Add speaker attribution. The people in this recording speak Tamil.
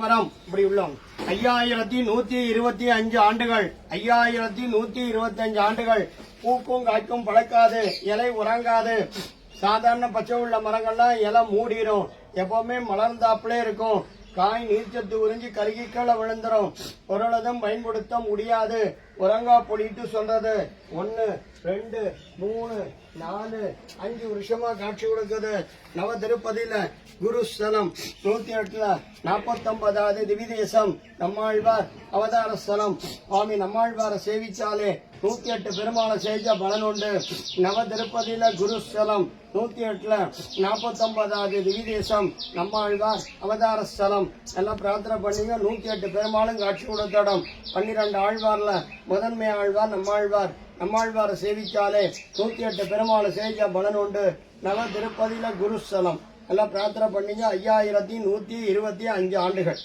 Speaker 1: மரம் இப்படி உள்ளோம். ஐயாயிரத்தி நூத்தி இருபத்தி அஞ்சு ஆண்டுகள். ஐயாயிரத்தி நூத்தி இருபத்தி அஞ்சு ஆண்டுகள். பூக்கும் காய்க்கும் பழக்காது. இலை உறங்காது. சாதாரண பச்சை உள்ள மரங்கள்லாம் இலை மூடிடும் எப்பவுமே மலர்ந்தாப்புலே இருக்கும். காய் நீர்ச்சத்து உறிஞ்சி கருகி கீழே பொருளதும் பயன்படுத்த முடியாது. உறங்கா பொடிட்டு சொல்றது. ஒன்னு ரெண்டு மூணு நாலு அஞ்சு வருஷமா காட்சி கொடுக்குது. நவ திருப்பதியில குருஸ்தலம் நூத்தி எட்டுல நாற்பத்தொன்பதாவது திவிதேசம் நம்மாழ்வார் அவதார ஸ்தலம். சுவாமி நம்மாழ்வாரை சேவிச்சாலே நூத்தி எட்டு பெருமாளை செஞ்ச பலன் உண்டு. நவ திருப்பதியில குருஸ்தலம் நூத்தி எட்டுல நாற்பத்தொன்பதாவது திவிதேசம் நம்மாழ்வார் அவதார ஸ்தலம். எல்லாம் பிரார்த்தனை பண்ணிங்க. நூத்தி எட்டு பெருமாளும் காட்சி கொடுத்த இடம் பன்னிரெண்டு ஆழ்வார்ல முதன்மை ஆழ்வார் நம்மாழ்வார் நம்மாழ்வாரை சேவிச்சாலே நூத்தி எட்டு பெருமாளை சேவிச்சா பலன் உண்டு. நவ திருப்பதியில குருஸ்தலம் எல்லாம் பிரார்த்தனை பண்ணிங்க. ஐயாயிரத்தி நூத்தி இருபத்தி அஞ்சு ஆண்டுகள்.